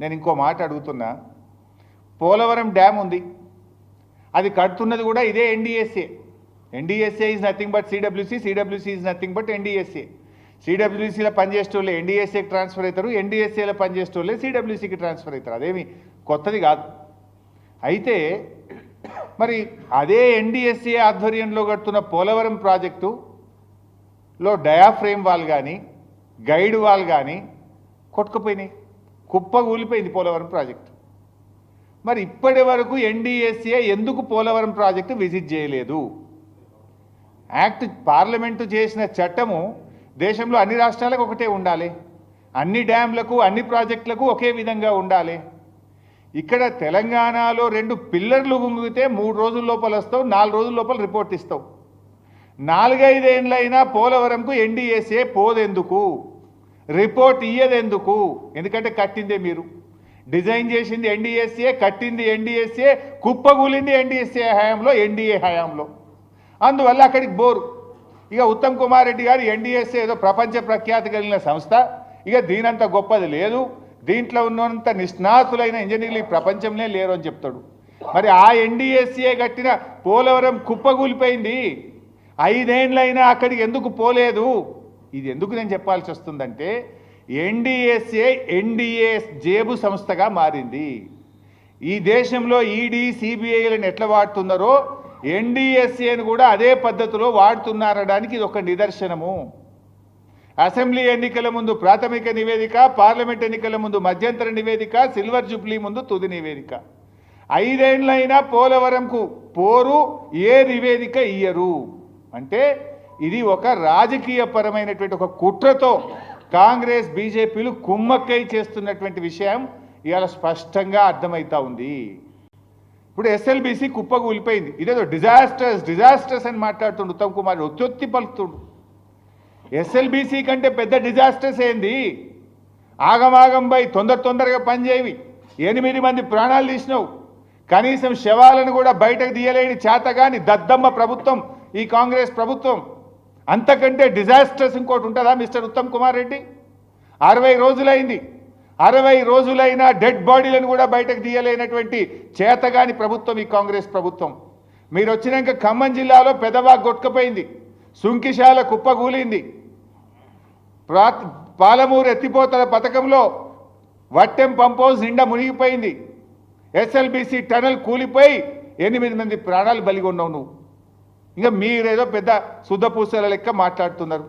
నేను ఇంకో మాట అడుగుతున్నా. పోలవరం డ్యామ్ ఉంది. అది కడుతున్నది కూడా ఇదే NDSA NDSA is nothing but CWC CWC is nothing but NDSA సిడబ్ల్యూసీలో పనిచేసేటోళ్ళే ఎన్డీఎస్ఏకి ట్రాన్స్ఫర్ అవుతారు ఎన్డీఎస్ఏలో పనిచేసేటోళ్ళే సిడబ్ల్యూసీకి ట్రాన్స్ఫర్ అవుతారు. అదేమి కొత్తది కాదు. అయితే మరి అదే ఎన్డీఎస్ఏ ఆధ్వర్యంలో కడుతున్న పోలవరం ప్రాజెక్టులో డయాఫ్రేమ్ వాల్ కానీ గైడ్ వాల్ కానీ కొట్టుకుపోయినాయి. కుప్ప కూలిపోయింది పోలవరం ప్రాజెక్టు. మరి ఇప్పటి వరకు ఎన్డీఎస్ఏ ఎందుకు పోలవరం ప్రాజెక్టు విజిట్ చేయలేదు? యాక్ట్ పార్లమెంటు చేసిన చట్టము దేశంలో అన్ని రాష్ట్రాలకు ఒకటే ఉండాలి. అన్ని డ్యాంలకు అన్ని ప్రాజెక్టులకు ఒకే విధంగా ఉండాలి. ఇక్కడ తెలంగాణలో రెండు పిల్లర్లు గుంగితే మూడు రోజుల లోపల వస్తావు నాలుగు రోజుల లోపల రిపోర్ట్ ఇస్తావు. నాలుగైదేళ్ళైనా పోలవరంకు ఎన్డీఎస్ఏ పోదెందుకు? రిపోర్ట్ ఇయ్యదెందుకు? ఎందుకంటే కట్టిందే మీరు. డిజైన్ చేసింది ఎన్డీఎస్ఏ కట్టింది ఎన్డీఎస్ఏ కుప్పగూలింది ఎన్డీఎస్ఏ హయాంలో ఎన్డీఏ హయాంలో. అందువల్ల అక్కడికి బోరు. ఇక ఉత్తమ్ కుమార్ రెడ్డి గారు ఎన్డీఎస్ఏ ఏదో ప్రపంచ ప్రఖ్యాతి కలిగిన సంస్థ. ఇక దీనంత గొప్పది లేదు. దీంట్లో ఉన్నంత నిష్ణాతులైన ఇంజనీర్లు ఈ ప్రపంచంలో లేరు అని చెప్తాడు. మరి ఆ ఎన్డీఎస్ఏ కట్టిన పోలవరం కుప్పగూలిపోయింది ఐదేండ్లైనా అక్కడికి ఎందుకు పోలేదు? ఇది ఎందుకు నేను చెప్పాల్సి వస్తుందంటే ఎన్డీఎస్ఏ ఎన్డీఏ జేబు సంస్థగా మారింది. ఈ దేశంలో ఈడీ సిబిఐలను ఎట్లా వాడుతున్నారో ఎన్డీఎస్ఏను కూడా అదే పద్ధతిలో వాడుతున్నారనడానికి ఇది ఒక నిదర్శనము. అసెంబ్లీ ఎన్నికల ముందు ప్రాథమిక నివేదిక పార్లమెంట్ ఎన్నికల ముందు మధ్యంతర నివేదిక సిల్వర్ జూబ్లీ ముందు తుది నివేదిక. ఐదేండ్లైనా పోలవరంకు పోరు ఏ నివేదిక ఇయ్యరు. అంటే ఇది ఒక రాజకీయపరమైనటువంటి ఒక కుట్రతో కాంగ్రెస్ బీజేపీలు కుమ్మక్కై చేస్తున్నటువంటి విషయం ఇవాళ స్పష్టంగా అర్థమవుతా ఉంది. ఇప్పుడు ఎస్ఎల్బీసీ కుప్పకూలిపోయింది ఇదేదో డిజాస్టర్స్ డిజాస్టర్స్ అని మాట్లాడుతుండు ఉత్తమ్ కుమార్. ఒత్తి పలుకుతుండు. ఎస్ఎల్బీసీ కంటే పెద్ద డిజాస్టర్స్ ఏంది? ఆగమాగం పై తొందర తొందరగా పనిచేయవి ఎనిమిది మంది ప్రాణాలు తీసినావు. కనీసం శవాలను కూడా బయటకు తీయలేని చేతగాని దద్దమ్మ ప్రభుత్వం ఈ కాంగ్రెస్ ప్రభుత్వం అంతకంటే డిజాస్టర్స్ ఇంకోటి ఉంటుందా మిస్టర్ ఉత్తమ్ కుమార్ రెడ్డి? అరవై రోజులైంది. అరవై రోజులైనా డెడ్ బాడీలను కూడా బయటకు తీయలేనటువంటి చేతగాని ప్రభుత్వం ఈ కాంగ్రెస్ ప్రభుత్వం. మీరు వచ్చినాక ఖమ్మం జిల్లాలో పెదవా కొట్టుకుపోయింది సుంకిశాల కుప్పగూలింది. ప్రా పాలమూరు ఎత్తిపోతల పథకంలో వట్టెం పంపోజ్ నిండా మునిగిపోయింది. ఎస్ఎల్బిసి టనల్ కూలిపోయి ఎనిమిది మంది ప్రాణాలు బలిగొన్నావు నువ్వు. ఇంకా మీరేదో పెద్ద శుద్ధ పూసల లెక్క మాట్లాడుతున్నారు.